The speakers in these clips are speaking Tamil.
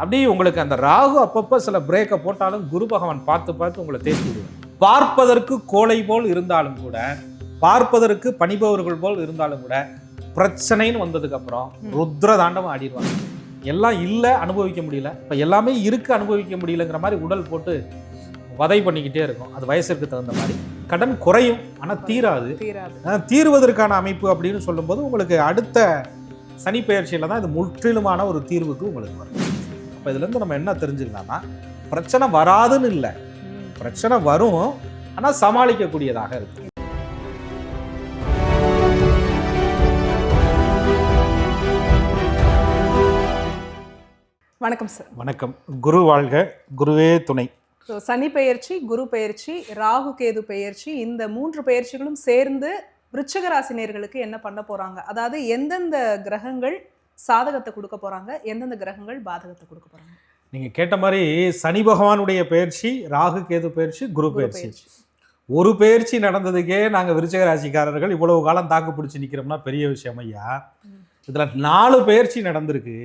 அப்படி உங்களுக்கு அந்த ராகு அப்பப்போ சில பிரேக்கை போட்டாலும் குரு பகவான் பார்த்து பார்த்து உங்களை தேர்த்தி விடுவார் பார்ப்பதற்கு கோழை போல் இருந்தாலும் கூட பார்ப்பதற்கு பணிபவர்கள் போல் இருந்தாலும் கூட பிரச்சனைன்னு வந்ததுக்கு அப்புறம் ருத்ர தாண்டவம் ஆடிடுவாங்க. எல்லாம் இல்லை அனுபவிக்க முடியல. இப்போ எல்லாமே இருக்கு அனுபவிக்க முடியலங்கிற மாதிரி உடல் போட்டு வதை பண்ணிக்கிட்டே இருக்கும். அது வயசுக்கு தகுந்த மாதிரி. கடன் குறையும் ஆனால் தீராது. தீர்வதற்கான அமைப்பு அப்படின்னு சொல்லும்போது உங்களுக்கு அடுத்த சனி பெயர்ச்சியில் தான் இது முற்றிலுமான ஒரு தீர்வுக்கு உங்களுக்கு வரும். அப்போ இதுலேருந்து நம்ம என்ன தெரிஞ்சுக்கலாம்னா பிரச்சனை வராதுன்னு இல்லை. பிரச்சனை வரும் ஆனால் சமாளிக்கக்கூடியதாக இருக்கு. வணக்கம் சார் வணக்கம். குரு வாழ்க குருவே துணை. ஸோ சனி பெயர்ச்சி குரு பெயர்ச்சி ராகு கேது பெயர்ச்சி இந்த மூன்று பெயர்ச்சிகளும் சேர்ந்து விருச்சிக ராசினியர்களுக்கு என்ன பண்ண போறாங்க? அதாவது எந்தெந்த கிரகங்கள் சாதகத்தை கொடுக்க போறாங்க எந்தெந்த கிரகங்கள் பாதகத்தை கொடுக்க போறாங்க? நீங்கள் கேட்ட மாதிரி சனி பகவானுடைய பயிற்சி ராகு கேது பயிற்சி குரு பயிற்சி. ஒரு பயிற்சி நடந்ததுக்கே நாங்கள் விருச்சிக ராசிக்காரர்கள் இவ்வளவு காலம் தாக்கு பிடிச்சி நிற்கிறோம்னா பெரிய விஷயம் ஐயா. இதில் நாலு பயிற்சி நடந்திருக்கு.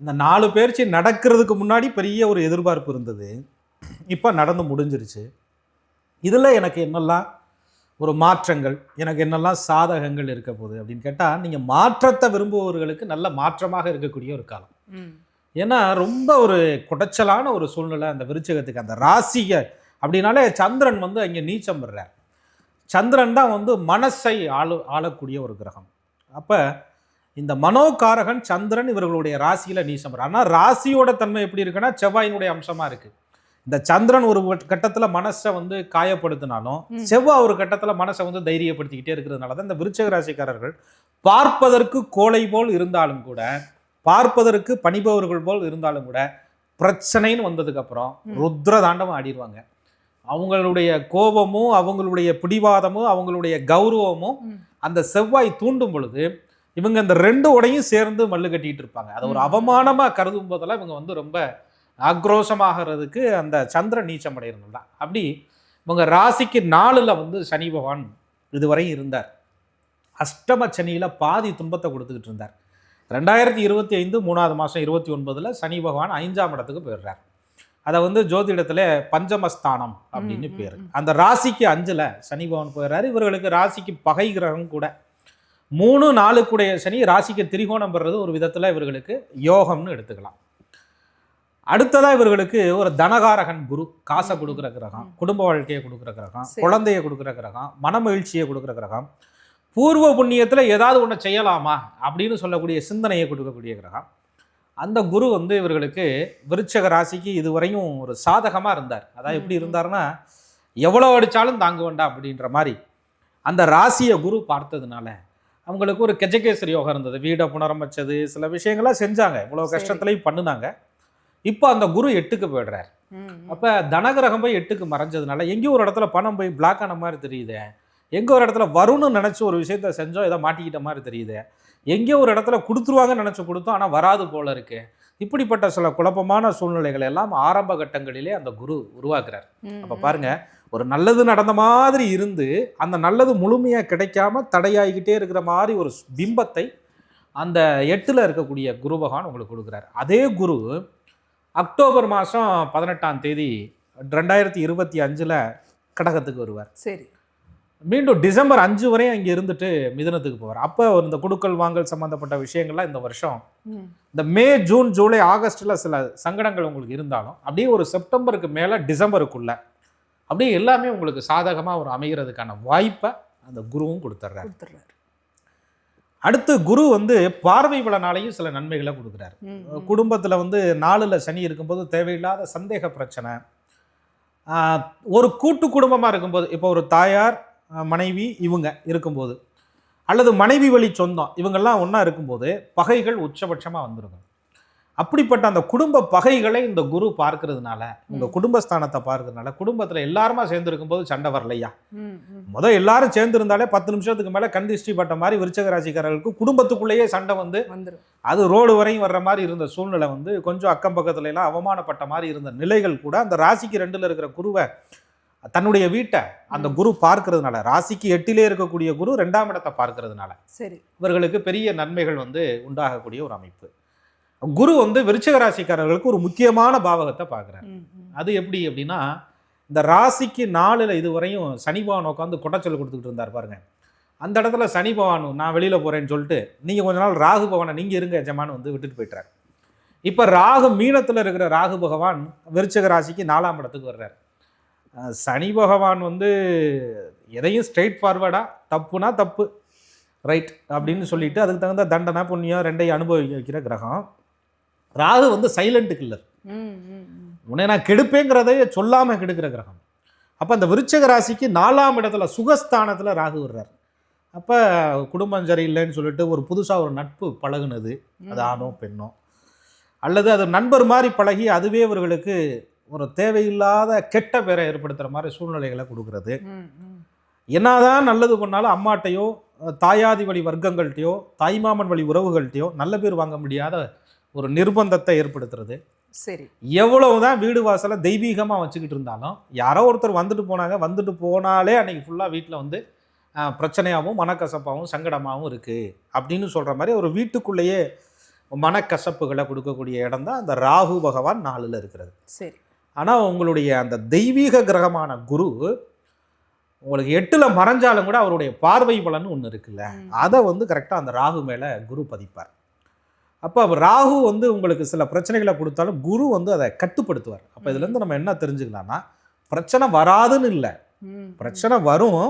இந்த நாலு பயிற்சி நடக்கிறதுக்கு முன்னாடி பெரிய ஒரு எதிர்பார்ப்பு இருந்தது. இப்போ நடந்து முடிஞ்சிருச்சு. இதில் எனக்கு என்னெல்லாம் ஒரு மாற்றங்கள் எனக்கு என்னெல்லாம் சாதகங்கள் இருக்க போகுது அப்படின்னு கேட்டால் நீங்கள் மாற்றத்தை விரும்புபவர்களுக்கு நல்ல மாற்றமாக இருக்கக்கூடிய ஒரு காலம். ஏன்னா ரொம்ப ஒரு குடைச்சலான ஒரு சூழ்நிலை அந்த விருச்சகத்துக்கு. அந்த ராசியை அப்படின்னாலே சந்திரன் வந்து அங்கே நீச்சம் பெறார் சந்திரன் தான் வந்து மனசை ஆளு ஆளக்கூடிய ஒரு கிரகம். அப்போ இந்த மனோகாரகன் சந்திரன் இவர்களுடைய ராசியில் பெறார் ஆனால் ராசியோட தன்மை எப்படி இருக்குன்னா செவ்வாயினுடைய அம்சமாக இருக்குது இந்த சந்திரன் ஒரு கட்டத்தில் மனசை வந்து காயப்படுத்தினாலும். செவ்வாய் ஒரு கட்டத்தில் மனசை வந்து தைரியப்படுத்திக்கிட்டே இருக்கிறதுனால தான் இந்த விருச்சக ராசிக்காரர்கள் பார்ப்பதற்கு கோழை போல் இருந்தாலும் கூட பார்ப்பதற்கு பணிபவர்கள் போல் இருந்தாலும் கூட பிரச்சனைன்னு வந்ததுக்கு அப்புறம் ம். ருத்ர தாண்டவம் ஆடிடுவாங்க அவங்களுடைய கோபமும் அவங்களுடைய பிடிவாதமும் அவங்களுடைய கௌரவமும். அந்த செவ்வாய் தூண்டும் பொழுது இவங்க அந்த ரெண்டு உடையும் சேர்ந்து மல்லு கட்டிட்டு இருப்பாங்க அதை ஒரு ம். அவமானமா கருதும் போதெல்லாம் இவங்க வந்து ரொம்ப ஆக்ரோஷமாகிறதுக்கு அந்த சந்திரன் நீச்சம் அடைகிறது தான். அப்படி இவங்க ராசிக்கு நாலுல வந்து சனி பகவான் இதுவரை இருந்தார். அஷ்டம சனியில பாதி துன்பத்தை கொடுத்துக்கிட்டு இருந்தார். ரெண்டாயிரத்தி இருபத்தி ஐந்து மூணாவது மாதம் இருபத்தி ஒன்பதுல சனி பகவான் ஐந்தாம் இடத்துக்கு போயிடுறார். அதை வந்து ஜோதிடத்துல பஞ்சமஸ்தானம் அப்படின்னு பேர். அந்த ராசிக்கு அஞ்சுல சனி பகவான் போயிடுறாரு. இவர்களுக்கு ராசிக்கு பகை கிரகம் கூட. மூணு நாளுக்குடைய சனி ராசிக்கு திரிகோணம் பெறுறது ஒரு விதத்துல இவர்களுக்கு யோகம்னு எடுத்துக்கலாம். அடுத்ததா இவர்களுக்கு ஒரு தனகாரகன் குரு காசை கொடுக்குற கிரகம். குடும்ப வாழ்க்கையை கொடுக்குற கிரகம். குழந்தைய கொடுக்குற கிரகம் மனமகிழ்ச்சியை கொடுக்குற கிரகம் பூர்வ புண்ணியத்துல ஏதாவது ஒண்ணு செய்யலாமா அப்படின்னு சொல்லக்கூடிய சிந்தனையை கொடுக்கக்கூடிய கிரகம் அந்த குரு வந்து இவர்களுக்கு விருச்சக ராசிக்கு இதுவரையும் ஒரு சாதகமா இருந்தார் அதாவது எப்படி ம், ம். இருந்தாருன்னா எவ்வளவு அடிச்சாலும் தாங்க வேண்டாம் அப்படின்ற மாதிரி அந்த ராசியை குரு பார்த்ததுனால அவங்களுக்கு ஒரு கெஜகேசரி யோகம் இருந்தது வீடை புனரமைச்சது சில விஷயங்கள்லாம் செஞ்சாங்க இவ்வளோ. கஷ்டத்துலையும் பண்ணுனாங்க இப்போ அந்த குரு எட்டுக்கு போயிடுறார். அப்போ தனகிரகம் போய் எட்டுக்கு மறைஞ்சதுனால எங்கேயோ ஒரு இடத்துல பணம் போய் பிளாக் ஆன மாதிரி தெரியுது. எங்கே ஒரு இடத்துல வரும்னு நினச்சி ஒரு விஷயத்த செஞ்சோம் ஏதோ மாட்டிக்கிட்ட மாதிரி தெரியுது. எங்கேயோ ஒரு இடத்துல கொடுத்துருவாங்கன்னு நினச்சி கொடுத்தோம் ஆனால் வராது போல இருக்கு. இப்படிப்பட்ட சில குழப்பமான சூழ்நிலைகள் எல்லாம் ஆரம்ப கட்டங்களிலே அந்த குரு உருவாக்குறார். அப்போ. பாருங்க ஒரு நல்லது நடந்த மாதிரி இருந்து அந்த நல்லது முழுமையாக கிடைக்காம தடையாகிக்கிட்டே இருக்கிற மாதிரி ஒரு பிம்பத்தை அந்த எட்டில் இருக்கக்கூடிய குரு பகவான் உங்களுக்கு கொடுக்குறாரு. அதே குரு அக்டோபர் மாதம் பதினெட்டாம் தேதி ரெண்டாயிரத்தி இருபத்தி அஞ்சில் கடகத்துக்கு வருவார். சரி. மீண்டும் டிசம்பர் அஞ்சு வரையும் அங்கே இருந்துட்டு மிதுனத்துக்கு போவார். அப்போ இந்த குடுக்கல் வாங்கல் சம்மந்தப்பட்ட விஷயங்கள்லாம் இந்த வருஷம். இந்த மே ஜூன் ஜூலை ஆகஸ்ட்டில் சில சங்கடங்கள் உங்களுக்கு இருந்தாலும் அப்படியே ஒரு செப்டம்பருக்கு மேலே டிசம்பருக்குள்ள அப்படியே எல்லாமே உங்களுக்கு சாதகமாக ஒரு அமைகிறதுக்கான வாய்ப்பை அந்த குருவும் கொடுத்துட்றாரு கொடுத்துட்றாரு அடுத்து குரு வந்து பார்வை பலனாலையும் சில நன்மைகளை கொடுக்குறாரு. குடும்பத்தில் வந்து நாலில் சனி இருக்கும்போது தேவையில்லாத சந்தேக பிரச்சனை. ஒரு கூட்டு குடும்பமாக இருக்கும்போது இப்போ ஒரு தாயார் மனைவி இவங்க இருக்கும்போது அல்லது மனைவி வழி சொந்தம் இவங்கெல்லாம் ஒன்றா இருக்கும்போது பகைகள் உச்சபட்சமாக வந்துருக்கும் அப்படிப்பட்ட அந்த குடும்ப பகைகளை இந்த குரு பார்க்கறதுனால உங்க. குடும்பஸ்தானத்தை பார்க்கறதுனால குடும்பத்தில் எல்லாருமா சேர்ந்து இருக்கும்போது சண்டை வரலையா ம், ம். முத எல்லாரும் சேர்ந்து இருந்தாலே பத்து நிமிஷத்துக்கு மேலே கண் திருஷ்டி பட்ட மாதிரி விருச்சக ராசிக்காரர்களுக்கு குடும்பத்துக்குள்ளேயே சண்டை வந்து அது ரோடு வரையும் வர்ற மாதிரி இருந்த சூழ்நிலை வந்து கொஞ்சம் அக்கம் பக்கத்துல எல்லாம் அவமானப்பட்ட மாதிரி இருந்த நிலைகள் கூட அந்த ராசிக்கு ரெண்டுல இருக்கிற குருவை தன்னுடைய வீட்டை அந்த. குரு பார்க்கறதுனால ராசிக்கு எட்டிலே இருக்கக்கூடிய குரு ரெண்டாம் இடத்தை பார்க்கறதுனால சரி இவர்களுக்கு பெரிய நன்மைகள் வந்து உண்டாகக்கூடிய ஒரு அமைப்பு குரு வந்து விருச்சிக ராசிக்காரர்களுக்கு ஒரு முக்கியமான பாவகத்தை பார்க்குறாரு. ம். அது எப்படி அப்படின்னா இந்த ராசிக்கு நாலுல இதுவரையும் சனி பகவான் உட்காந்து கொட்டச்சொல் கொடுத்துக்கிட்டு இருந்தார் பாருங்க. அந்த இடத்துல சனி பகவான் நான் வெளியில போறேன்னு சொல்லிட்டு நீங்க கொஞ்ச நாள் ராகு பகவானை நீங்க இருங்க எஜமான்னு வந்து விட்டுட்டு போயிட்டார். இப்ப ராகு மீனத்துல இருக்கிற ராகு பகவான் விருச்சிக ராசிக்கு நாலாம் இடத்துக்கு வர்றார். சனி பகவான் வந்து எதையும் ஸ்ட்ரெயிட் ஃபார்வர்டா தப்புனா தப்பு ரைட் அப்படின்னு சொல்லிட்டு அதுக்கு தகுந்த தண்டனை புண்ணியம் ரெண்டையும் அனுபவிக்க வைக்கிற கிரகம். ராகு வந்து சைலண்ட் கில்லர். உன்னை நான் கெடுப்பேங்கிறதை சொல்லாம கெடுக்கிற கிரகம். அப்போ அந்த விருச்சிக ராசிக்கு நாலாம் இடத்துல சுகஸ்தானத்தில் ராகு வர்றார். அப்போ குடும்பம் சரியில்லைன்னு சொல்லிட்டு ஒரு புதுசாக ஒரு நட்பு பழகுனது. அது ஆணோ பெண்ணோ. அல்லது அது நண்பர் மாதிரி பழகி அதுவே இவர்களுக்கு ஒரு தேவையில்லாத கெட்ட பேரை ஏற்படுத்துகிற மாதிரி சூழ்நிலைகளை கொடுக்கறது. என்னதான் நல்லது பண்ணாலும் அம்மாட்டையோ தாயாதி வழி வர்க்கங்கள்கிட்டயோ தாய்மாமன் வழி உறவுகள்கிட்டயோ நல்ல பேர் வாங்க முடியாத ஒரு நிர்பந்தத்தை ஏற்படுத்துறது. சரி. எவ்வளவுதான் வீடு வாசலை தெய்வீகமாக வச்சுக்கிட்டு இருந்தாலும் யாரோ ஒருத்தர் வந்துட்டு போனாங்க வந்துட்டு போனாலே அன்னைக்கு ஃபுல்லாக வீட்டில் வந்து பிரச்சனையாகவும் மனக்கசப்பாகவும் சங்கடமாகவும் இருக்குது அப்படின்னு சொல்கிற மாதிரி ஒரு வீட்டுக்குள்ளேயே மனக்கசப்புகளை கொடுக்கக்கூடிய இடம் தான் அந்த ராகு பகவான் நாளில் இருக்கிறது. சரி. ஆனால் உங்களுடைய அந்த தெய்வீக கிரகமான குரு உங்களுக்கு எட்டில் மறைஞ்சாலும் கூட அவருடைய பார்வை பலன் ஒன்று இருக்குல்ல. அதை வந்து கரெக்டாக அந்த ராகு மேலே குரு பதிப்பார். அப்போ ராகு வந்து உங்களுக்கு சில பிரச்சனைகளை கொடுத்தாலும் குரு வந்து அதை கட்டுப்படுத்துவார். அப்போ இதுலேருந்து நம்ம என்ன தெரிஞ்சுக்கலாம்னா பிரச்சனை வராதுன்னு இல்லை. பிரச்சனை வரும்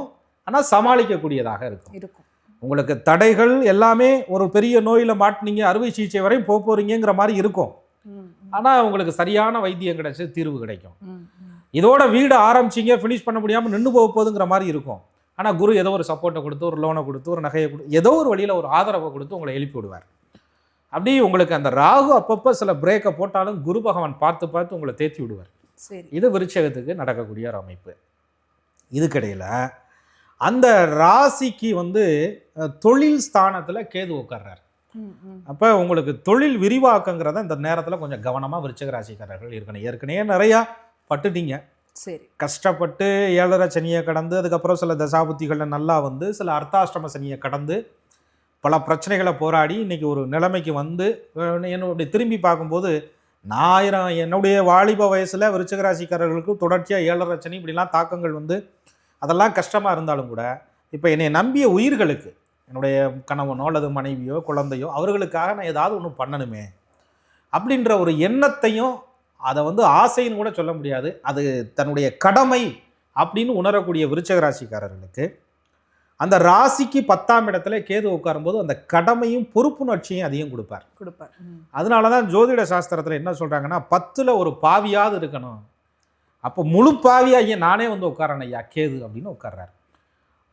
ஆனால் சமாளிக்கக்கூடியதாக இருக்கும். இருக்கும். உங்களுக்கு தடைகள் எல்லாமே ஒரு பெரிய நோயில் மாட்டினீங்க அறுவை சிகிச்சை வரையும் போக போகிறீங்கிற மாதிரி இருக்கும். ஆனால் உங்களுக்கு சரியான வைத்தியம் கிடைச்சி தீர்வு கிடைக்கும். இதோட வீடு ஆரம்பிச்சிங்க ஃபினிஷ் பண்ண முடியாமல் நின்று போக போகுதுங்கிற மாதிரி இருக்கும். ஆனால் குரு ஏதோ ஒரு சப்போர்ட்டை கொடுத்து ஒரு லோனை கொடுத்து ஒரு நகையை கொடுத்து ஏதோ ஒரு வழியில் ஒரு ஆதரவை கொடுத்து உங்களை எழுப்பி விடுவார். அப்படி உங்களுக்கு அந்த ராகு அப்பப்போ சில பிரேக்கை போட்டாலும் குரு பகவான் பார்த்து பார்த்து உங்களை தேத்தி விடுவார். சரி. இது விருச்சகத்துக்கு நடக்கக்கூடிய ஒரு அமைப்பு. இதுக்கிடையில் அந்த ராசிக்கு வந்து தொழில் ஸ்தானத்தில் கேது உட்கார்றார். அப்போ உங்களுக்கு தொழில் விரிவாக்கங்கிறத இந்த நேரத்தில் கொஞ்சம் கவனமாக விருச்சக ராசிக்காரர்கள் இருக்கணும். ஏற்கனவே நிறையா பட்டுட்டீங்க. சரி. கஷ்டப்பட்டு ஏழரை சனியை கடந்து அதுக்கப்புறம் சில தசாபுத்திகளில் நல்லா வந்து சில அர்த்தாஷ்டம சனியை கடந்து பல பிரச்சனைகளை போராடி இன்னைக்கு ஒரு நிலைமைக்கு வந்து என்னுடைய திரும்பி பார்க்கும்போது நான் ஆயிரம் என்னுடைய வாலிப வயசில் விருச்சகராசிக்காரர்களுக்கு தொடர்ச்சியாக ஏழரை சனி இப்படிலாம் தாக்கங்கள் வந்து அதெல்லாம் கஷ்டமாக இருந்தாலும் கூட இப்போ என்னை நம்பிய உயிர்களுக்கு என்னுடைய கணவனோ அல்லது மனைவியோ குழந்தையோ அவர்களுக்காக நான் ஏதாவது ஒன்று பண்ணணுமே அப்படின்ற ஒரு எண்ணத்தையும் அதை வந்து ஆசைன்னு கூட சொல்ல முடியாது. அது தன்னுடைய கடமை அப்படின்னு உணரக்கூடிய விருச்சகராசிக்காரர்களுக்கு அந்த ராசிக்கு பத்தாம் இடத்துல கேது உட்காரும்போது அந்த கடமையும் பொறுப்புணர்ச்சியும் அதிகம் கொடுப்பார். கொடுப்பார். அதனால தான் ஜோதிட சாஸ்திரத்தில் என்ன சொல்கிறாங்கன்னா பத்தில் ஒரு பாவியாவது இருக்கணும். அப்போ முழு பாவியாகிய நானே வந்து உட்காரன் ஐயா கேது அப்படின்னு உட்கார்றாரு.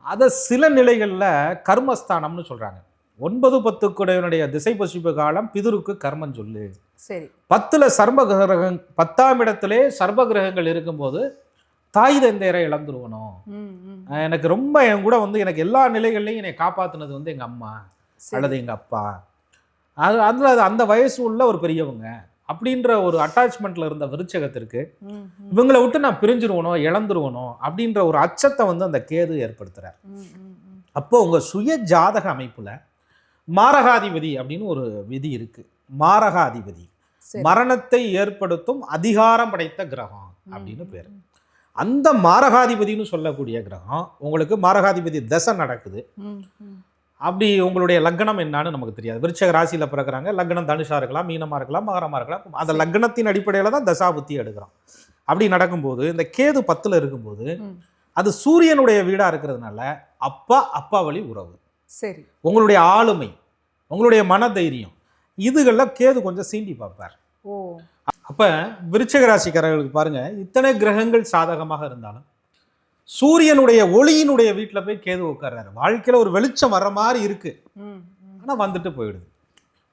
அதை சில நிலைகளில் கர்மஸ்தானம்னு சொல்கிறாங்க ஒன்பது பத்துக்குடையவனுடைய திசை பசிப்பு காலம் பிதுருக்கு கர்மம் சொல்லு. சரி. பத்தில் சர்ம கிரகம் பத்தாம் இடத்திலே சர்வ கிரகங்கள் இருக்கும்போது தாய் தந்தையரை இழந்துருவணும் ம், ம். அஹ் எனக்கு ரொம்ப என் கூட வந்து எனக்கு எல்லா நிலைகள்லையும் என்னை காப்பாத்துனது வந்து எங்கள் அம்மா. அல்லது எங்கள் அப்பா அது அதில் அது அந்த வயசு உள்ள ஒரு பெரியவங்க அப்படின்ற ஒரு அட்டாச்மெண்ட்ல இருந்த விருச்சகத்திற்கு. இவங்களை விட்டு நான் பிரிஞ்சிருவனோ இழந்துருவனோ அப்படின்ற ஒரு அச்சத்தை வந்து அந்த கேது ம். அப்போ உங்க சுய ஜாதக அமைப்புல மாரகாதிபதி அப்படின்னு ஒரு விதி இருக்கு மாரகாதிபதி. மரணத்தை ஏற்படுத்தும் அதிகாரம் படைத்த கிரகம் அப்படின்னு பேர் அந்த மாரகாதிபதின்னு சொல்லக்கூடிய கிரகம் உங்களுக்கு மாரகாதிபதி தசை நடக்குது. அப்படி உங்களுடைய லக்னம் என்னன்னு நமக்கு தெரியாது. விருச்சக ராசியில பிறக்குறாங்க. லக்னம் தனுஷா இருக்கலாம் மீனமா இருக்கலாம் மகரமா இருக்கலாம். அந்த லக்னத்தின் அடிப்படையில தான் தசாபுத்தி எடுக்கிறோம். அப்படி நடக்கும்போது இந்த கேது பத்துல இருக்கும்போது. அது சூரியனுடைய வீடா இருக்கிறதுனால அப்பா அப்பா வழி உறவு. சரி. உங்களுடைய ஆளுமை உங்களுடைய மனதைரியம் இதுகளில் கேது கொஞ்சம் சீண்டி பார்ப்பார். ஓ. அப்போ விருச்சக ராசிக்காரர்களுக்கு பாருங்க இத்தனை கிரகங்கள் சாதகமாக இருந்தாலும் சூரியனுடைய ஒளியினுடைய வீட்டில் போய் கேது உட்கார்றாரு. வாழ்க்கையில் ஒரு வெளிச்சம் வர்ற மாதிரி இருக்கு. ம், ம். ஆனால் வந்துட்டு போயிடுது.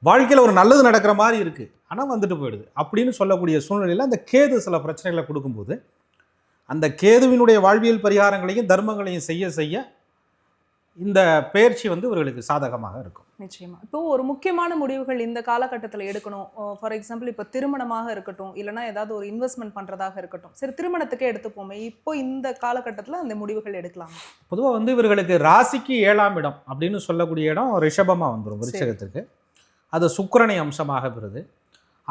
வாழ்க்கையில் ஒரு நல்லது நடக்கிற மாதிரி இருக்கு. ஆனால் வந்துட்டு போயிடுது. அப்படின்னு சொல்லக்கூடிய சூழ்நிலையில் அந்த கேது சில பிரச்சனைகளை கொடுக்கும்போது அந்த கேதுவினுடைய வாழ்வியல் பரிகாரங்களையும் தர்மங்களையும் செய்ய செய்ய இந்த பயிற்சி வந்து இவர்களுக்கு சாதகமாக இருக்கும். நிச்சயமா. இப்போ ஒரு முக்கியமான முடிவுகள் இந்த காலகட்டத்தில் எடுக்கணும். ஃபார் எக்ஸாம்பிள் இப்போ திருமணமாக இருக்கட்டும் இல்லைன்னா ஏதாவது ஒரு இன்வெஸ்ட்மெண்ட் பண்றதாக இருக்கட்டும். சரி திருமணத்துக்கே எடுத்துப்போமே. இப்போ இந்த காலகட்டத்தில் அந்த முடிவுகள் எடுக்கலாம். பொதுவாக வந்து இவர்களுக்கு ராசிக்கு ஏழாம் இடம் அப்படின்னு சொல்லக்கூடிய இடம் ரிஷபமாக வந்துடும் விருச்சகத்துக்கு அது சுக்கிரனை அம்சமாக பெறுது.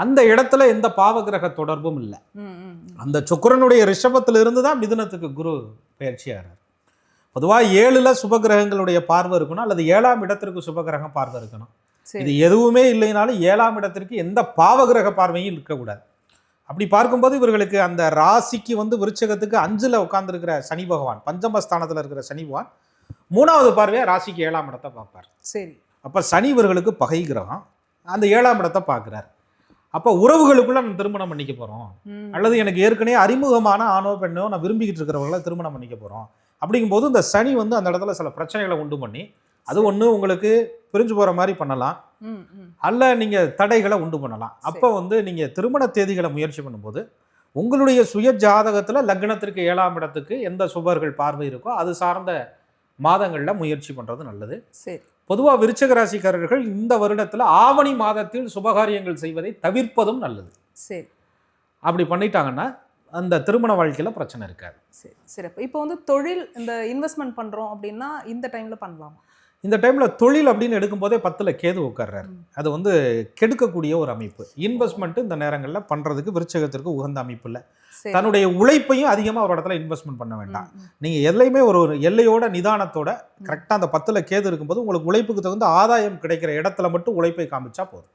அந்த இடத்துல எந்த பாவகிரக தொடர்பும் இல்லை. அந்த சுக்கிரனுடைய ரிஷபத்துல இருந்து தான் மிதுனத்துக்கு குரு பயிற்சியாகிறார். பொதுவாக ஏழுல சுபகிரகங்களுடைய பார்வை இருக்கணும் அல்லது ஏழாம் இடத்திற்கு சுபகிரகம் பார்வை இருக்கணும். இது எதுவுமே இல்லைனாலும் ஏழாம் இடத்திற்கு எந்த பாவகிரக பார்வையும் இருக்கக்கூடாது. அப்படி பார்க்கும்போது இவர்களுக்கு அந்த ராசிக்கு வந்து விருச்சகத்துக்கு அஞ்சுல உட்கார்ந்திருக்கிற சனி பகவான் பஞ்சமஸ்தானத்துல இருக்கிற சனி பகவான் மூணாவது பார்வையா ராசிக்கு ஏழாம் இடத்தை பார்ப்பார். சரி. அப்ப சனி இவர்களுக்கு பகை கிரகம் அந்த ஏழாம் இடத்தை பார்க்குறார். அப்போ உறவுகளுக்குள்ள நம்ம திருமணம் பண்ணிக்க போறோம். ம், அல்லது எனக்கு ஏற்கனவே அறிமுகமான ஆணோ பெண்ணோ நான் விரும்பிக்கிட்டு இருக்கிறவங்கள திருமணம் பண்ணிக்க போகிறோம் அப்படிங்கும்போது இந்த சனி வந்து அந்த இடத்துல சில பிரச்சனைகளை உண்டு பண்ணி அது ஒன்று உங்களுக்கு பிரிஞ்சு போகிற மாதிரி பண்ணலாம். அல்ல நீங்கள் தடைகளை உண்டு பண்ணலாம். அப்போ வந்து நீங்கள் திருமண தேதிகளை முயற்சி பண்ணும்போது உங்களுடைய சுய ஜாதகத்தில் லக்னத்திற்கு ஏழாம் இடத்துக்கு எந்த சுபர்கள் பார்வை இருக்கோ அது சார்ந்த மாதங்களில் முயற்சி பண்ணுறது நல்லது. சரி. பொதுவாக விருச்சக ராசிக்காரர்கள் இந்த வருடத்தில் ஆவணி மாதத்தில் சுபகாரியங்கள் செய்வதை தவிர்ப்பதும் நல்லது. சரி. அப்படி பண்ணிட்டாங்கன்னா அந்த திருமண வாழ்க்கையில் பிரச்சனை இருக்காது. சரி சிறப்பு. இப்போ வந்து தொழில் இந்த இன்வெஸ்ட்மெண்ட் பண்றோம் அப்படின்னா இந்த டைம்ல பண்ணலாமா? இந்த டைமில் தொழில் அப்படின்னு எடுக்கும்போதே பத்தில் கேது உட்கார்றாரு அது வந்து கெடுக்கக்கூடிய ஒரு அமைப்பு. இன்வெஸ்ட்மெண்ட் இந்த நேரங்களில் பண்ணுறதுக்கு விருச்சகத்திற்கு உகந்த அமைப்பு இல்லை. தன்னுடைய உழைப்பையும் அதிகமாக ஒரு இடத்துல இன்வெஸ்ட்மெண்ட் பண்ண வேண்டாம். நீங்கள் எதுலையுமே ஒரு ஒரு எல்லையோட நிதானத்தோட கரெக்டாக அந்த பத்தில் கேது இருக்கும்போது உங்களுக்கு உழைப்புக்கு தகுந்த ஆதாயம் கிடைக்கிற இடத்துல மட்டும் உழைப்பை காமிச்சா போதும்.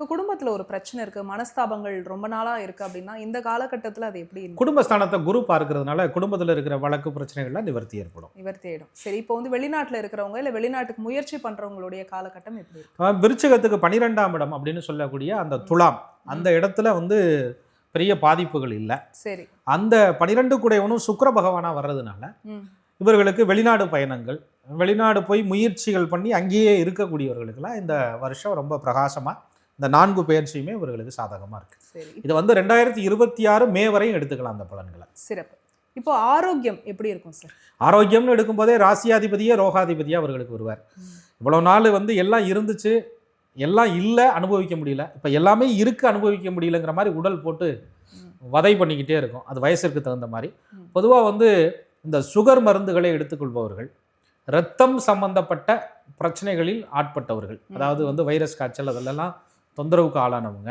இப்போ குடும்பத்துல ஒரு பிரச்சனை இருக்கு மனஸ்தாபங்கள் ரொம்ப நாளா இருக்கு அப்படின்னா இந்த காலகட்டத்துல அது எப்படி குடும்பஸ்தானத்தை குரு பார்க்கறதுனால குடும்பத்தில் இருக்கிற வழக்கு பிரச்சனைகள்லாம் நிவர்த்தி ஏற்படும். இவர் தேடும் சரி இப்போ வந்து வெளிநாட்டுல இருக்கிறவங்க இல்ல வெளிநாட்டுக்கு முயற்சி பண்றவங்களுடைய காலகட்டம் எப்படி விருச்சிகத்துக்கு பன்னிரெண்டாம் இடம் அப்படின்னு சொல்லக்கூடிய அந்த துலாம் அந்த இடத்துல வந்து பெரிய பாதிப்புகள் இல்லை. சரி. அந்த பனிரெண்டு குடையவனும் சுக்கிர பகவானா வர்றதுனால இவர்களுக்கு வெளிநாடு பயணங்கள் வெளிநாடு போய் முயற்சிகள் பண்ணி அங்கேயே இருக்கக்கூடியவர்களுக்கெல்லாம் இந்த வருஷம் ரொம்ப பிரகாசமா இந்த நான்கு பெயர்ச்சியுமே இவர்களுக்கு சாதகமா இருக்கு. சரி. இது வந்து ரெண்டாயிரத்தி இருபத்தி ஆறு மே வரையும் எடுத்துக்கலாம் அந்த பலன்களை. சிறப்பு. இப்போ ஆரோக்கியம் எப்படி இருக்கும் சார்? ஆரோக்கியம்னு எடுக்கும்போதே ராசியாதிபதியே ரோகாதிபதியா அவர்களுக்கு வருவார். இவ்வளோ நாள் வந்து எல்லாம் இருந்துச்சு எல்லாம் இல்லை அனுபவிக்க முடியல. இப்போ எல்லாமே இருக்கு அனுபவிக்க முடியலங்கிற மாதிரி உடல் போட்டு. வதை பண்ணிக்கிட்டே இருக்கும். அது வயசிற்கு தகுந்த மாதிரி. பொதுவாக வந்து இந்த சுகர் மருந்துகளை எடுத்துக்கொள்பவர்கள் இரத்தம் சம்பந்தப்பட்ட பிரச்சனைகளில் ஆட்பட்டவர்கள். அதாவது வந்து வைரஸ் காய்ச்சல் அதெல்லாம் தொந்தரவுக்கு ஆளானவங்க.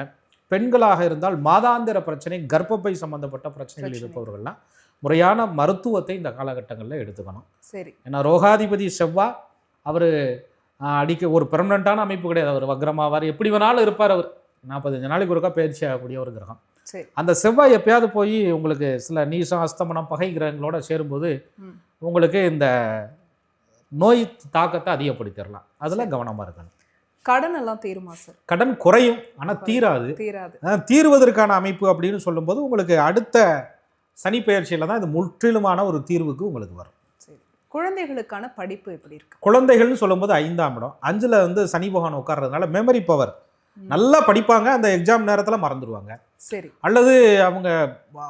பெண்களாக இருந்தால் மாதாந்திர பிரச்சனை கர்ப்பப்பை சம்பந்தப்பட்ட பிரச்சனைகள் பிரச்சனை. இருப்பவர்கள்லாம் முறையான மருத்துவத்தை இந்த காலகட்டங்களில் எடுத்துக்கணும். சரி. ஏன்னா ரோகாதிபதி செவ்வா அவர் அடிக்க ஒரு பெர்மனண்ட்டான அமைப்பு கிடையாது. அவர் வக்ரமாவார். எப்படி வேணாலும் இருப்பார் அவர். நாற்பத்தஞ்சு நாளைக்கு ஒருக்கா பயிற்சி ஆகக்கூடிய ஒரு கிரகம். சரி. அந்த செவ்வாய் எப்பயாவது போய் உங்களுக்கு சில நீசம் அஸ்தமனம் பகை கிரகங்களோட சேரும்போது. உங்களுக்கு இந்த நோய் தாக்கத்தை அதிகப்படுத்திடலாம். அதில் கவனமாக இருக்கணும். கடன் எல்லாம் தீருமா சார் கடன் குறையும் ஆனால் தீராது. தீராது. தீர்வதற்கான அமைப்பு அப்படின்னு சொல்லும்போது உங்களுக்கு அடுத்த சனி பெயர்ச்சியில் தான் இது முற்றிலுமான ஒரு தீர்வுக்கு உங்களுக்கு வரும். சரி. குழந்தைகளுக்கான படிப்பு எப்படி இருக்கு? குழந்தைகள்னு சொல்லும்போது ஐந்தாம் இடம். அஞ்சில் வந்து சனி பகவான் உட்கார்றதுனால மெமரி பவர். நல்லா படிப்பாங்க அந்த எக்ஸாம் நேரத்தில் மறந்துடுவாங்க. சரி. அல்லது அவங்க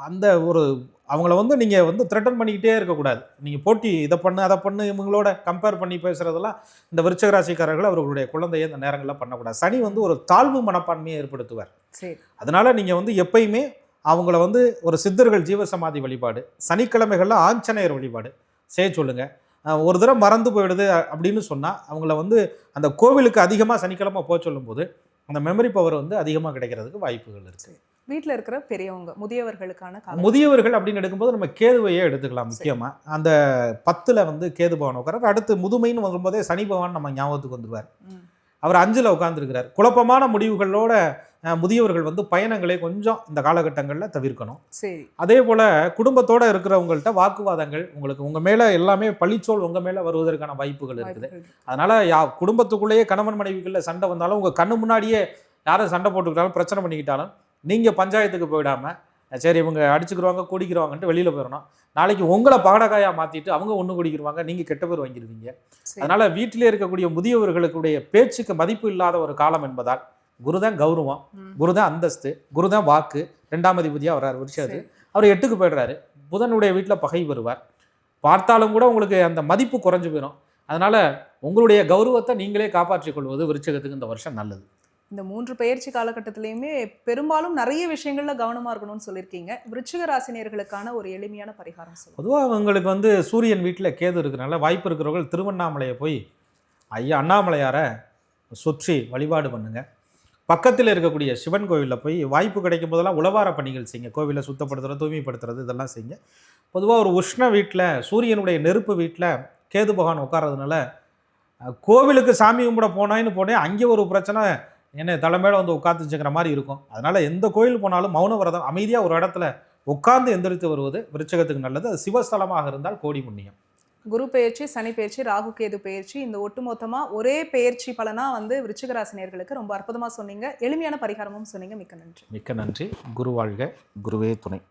அந்த ஒரு அவங்கள வந்து நீங்கள் வந்து த்ரெட்டன் பண்ணிக்கிட்டே இருக்கக்கூடாது. நீங்கள் போட்டி இதை பண்ணு அதை பண்ணு இவங்களோட கம்பேர் பண்ணி பேசுகிறதெல்லாம் இந்த விருச்சக ராசிக்காரர்கள் அவர்களுடைய குழந்தையை இந்த நேரங்களில் பண்ணக்கூடாது. சனி வந்து ஒரு தாழ்வு மனப்பான்மையை ஏற்படுத்துவார். சரி. அதனால நீங்கள் வந்து எப்பயுமே அவங்கள வந்து ஒரு சித்தர்கள் ஜீவசமாதி வழிபாடு சனிக்கிழமைகளில் ஆஞ்சநேயர் வழிபாடு. செய்ய சொல்லுங்க. அஹ் ஒரு தடவை மறந்து போயிடுது அப்படின்னு சொன்னால் அவங்கள வந்து அந்த கோவிலுக்கு அதிகமாக சனிக்கிழமை போக சொல்லும்போது அந்த மெமரி பவர் வந்து அதிகமாக கிடைக்கிறதுக்கு வாய்ப்புகள் இருக்குது வீட்ல இருக்கிற பெரியவங்க முதியவர்களுக்கான காலம் முதியவர்கள் அப்படின்னு எடுக்கும்போது நம்ம கேதுவையே எடுத்துக்கலாம் முக்கியமாக அந்த பத்தில் வந்து கேது பவன் உட்கார அடுத்து முதுமைன்னு வரும்போதே சனி பகவான் நம்ம ஞாபகத்துக்கு வந்துடுவார். அவர் அஞ்சில் உட்காந்துருக்கிறார் குழப்பமான முடிவுகளோட முதியவர்கள் வந்து பயணங்களை கொஞ்சம் இந்த காலகட்டங்களில் தவிர்க்கணும். சரி. அதே போல் குடும்பத்தோட இருக்கிறவங்கள்ட்ட வாக்குவாதங்கள் உங்களுக்கு உங்கள் மேலே எல்லாமே பழிச்சோல் உங்கள் மேலே வருவதற்கான வாய்ப்புகள் இருக்குது. அதனால் யா குடும்பத்துக்குள்ளேயே கணவன் மனைவிக்குள்ள சண்டை வந்தாலும் உங்கள் கண்ணு முன்னாடியே யாரும் சண்டை போட்டுக்கிட்டாலும் பிரச்சனை பண்ணிக்கிட்டாலும் நீங்கள் பஞ்சாயத்துக்கு போயிடாமல் சரி இவங்க அடிச்சுக்கிருவாங்க குடிக்கிறவாங்கன்ட்டு வெளியில் போயிடணும். நாளைக்கு உங்களை பாடகாயாக மாற்றிட்டு அவங்க ஒன்று குடிக்கிறவாங்க நீங்கள் கெட்ட பேர் வாங்கிடுவீங்க. அதனால் வீட்டிலே இருக்கக்கூடிய முதியவர்களுக்குடைய பேச்சுக்கு மதிப்பு இல்லாத ஒரு காலம் என்பதால் குருதான் கௌரவம். குருதான் அந்தஸ்து குருதான் வாக்கு ரெண்டாம் அதிபதியாக வர்றாரு சரி. அவர். எட்டுக்கு போயிடுறாரு. புதனுடைய வீட்டில் பகை வருவார். பார்த்தாலும் கூட உங்களுக்கு அந்த மதிப்பு குறைஞ்சு போயிடும். அதனால உங்களுடைய கௌரவத்தை நீங்களே காப்பாற்றிக் கொள்வது விருச்சகத்துக்கு இந்த வருஷம் நல்லது. இந்த மூன்று பயிற்சி காலகட்டத்திலையுமே பெரும்பாலும் நிறைய விஷயங்களில் கவனமாக இருக்கணும்னு சொல்லியிருக்கீங்க. விருச்சிக ராசினியர்களுக்கான ஒரு எளிமையான பரிகாரம் பொதுவாக அவங்களுக்கு வந்து சூரியன் வீட்டில் கேது இருக்கிறனால வாய்ப்பு இருக்கிறவர்கள் திருவண்ணாமலையை போய் ஐயா அண்ணாமலையாரை சுற்றி வழிபாடு பண்ணுங்கள் பக்கத்தில் இருக்கக்கூடிய சிவன் கோவிலில் போய் வாய்ப்பு கிடைக்கும் போதெல்லாம் உழவார பணிகள் செய்யுங்க. கோவிலை சுத்தப்படுத்துறது தூய்மைப்படுத்துறது இதெல்லாம் செய்யுங்க. பொதுவாக ஒரு உஷ்ண வீட்டில் சூரியனுடைய நெருப்பு வீட்டில் கேது பகவான் உட்கார்றதுனால கோவிலுக்கு சாமி கும்பிட போனேன்னு போனேன் அங்கே ஒரு பிரச்சனை என்ன தலைமையில வந்து உட்காந்துச்சுங்கிற மாதிரி இருக்கும். அதனால எந்த கோயில் போனாலும் மௌன விரதம் அமைதியாக ஒரு இடத்துல உட்கார்ந்து எந்திரித்து வருவது விருச்சகத்துக்கு நல்லது. அது சிவஸ்தலமாக இருந்தால் கோடி புண்ணியம். குரு பெயர்ச்சி சனி பெயர்ச்சி ராகு கேது பெயர்ச்சி இந்த ஒட்டுமொத்தமா ஒரே பெயர்ச்சி பலனா வந்து விருச்சிக ராசினியர்களுக்கு ரொம்ப அற்புதமா சொன்னீங்க. எளிமையான பரிகாரமும் சொன்னீங்க. மிக்க நன்றி. மிக்க நன்றி. குரு வாழ்க குருவே துணை.